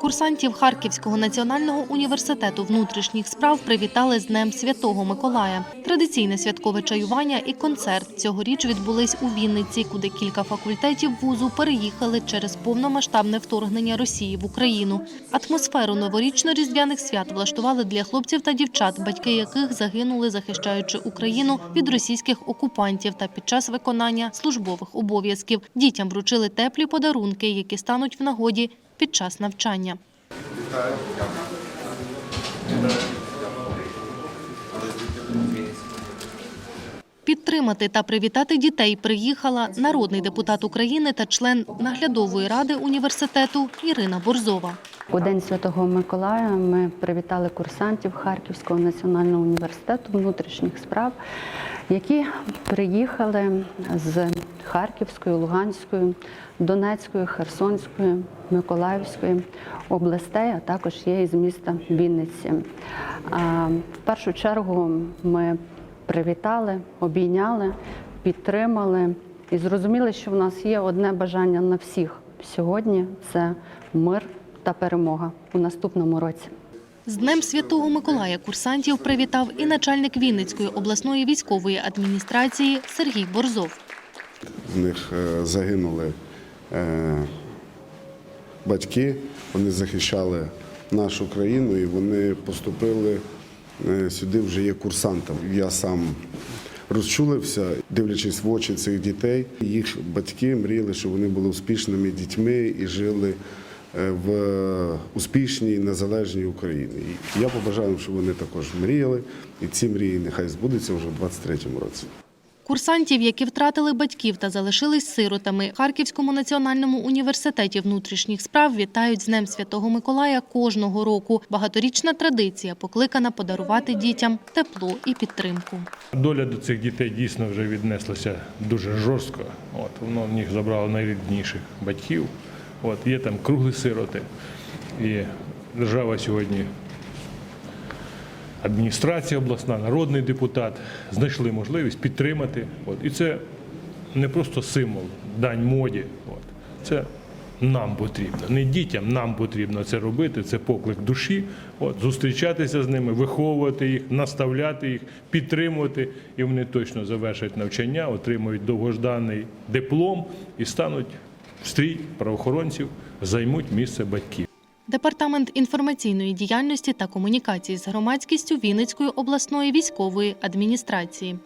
Курсантів Харківського національного університету внутрішніх справ привітали з Днем Святого Миколая. Традиційне святкове чаювання і концерт цьогоріч відбулись у Вінниці, куди кілька факультетів вузу переїхали через повномасштабне вторгнення Росії в Україну. Атмосферу новорічно-різдвяних свят влаштували для хлопців та дівчат, батьки яких загинули, захищаючи Україну від російських окупантів та під час виконання службових обов'язків. Дітям вручили теплі подарунки, які стануть в нагоді під час навчання. Підтримати та привітати дітей приїхала народний депутат України та член наглядової ради університету Ірина Борзова. У День Святого Миколая ми привітали курсантів Харківського національного університету внутрішніх справ, які приїхали з Харківської, Луганської, Донецької, Херсонської, Миколаївської областей, а також є із міста Вінниці. В першу чергу ми привітали, обійняли, підтримали і зрозуміли, що в нас є одне бажання на всіх сьогодні це мир та перемога у наступному році. З Днем Святого Миколая курсантів привітав і начальник Вінницької обласної військової адміністрації Сергій Борзов. В них е, загинули е, батьки, вони захищали нашу країну і вони поступили е, сюди вже є курсантом. Я сам розчулився, дивлячись в очі цих дітей. Їх батьки мріяли, щоб вони були успішними дітьми і жили в успішній незалежній Україні. І я побажаю, щоб вони також мріяли, і ці мрії нехай збудуться вже в 23-му році. Курсантів, які втратили батьків та залишились сиротами, в Харківському національному університеті внутрішніх справ вітають з Днем Святого Миколая кожного року. Багаторічна традиція покликана подарувати дітям тепло і підтримку. Доля до цих дітей дійсно вже віднеслася дуже жорстко. От, воно в них забрало найрідніших батьків. От, є там круглі сироти. І держава сьогодні, адміністрація обласна, народний депутат знайшли можливість підтримати. От, і це не просто символ, дань моді. От, це нам потрібно, не дітям, нам потрібно це робити. Це поклик душі. От, зустрічатися з ними, виховувати їх, наставляти їх, підтримувати. І вони точно завершать навчання, отримують довгожданий диплом і стануть стрій правоохоронців, займуть місце батьків. Департамент інформаційної діяльності та комунікації з громадськістю Вінницької обласної військової адміністрації.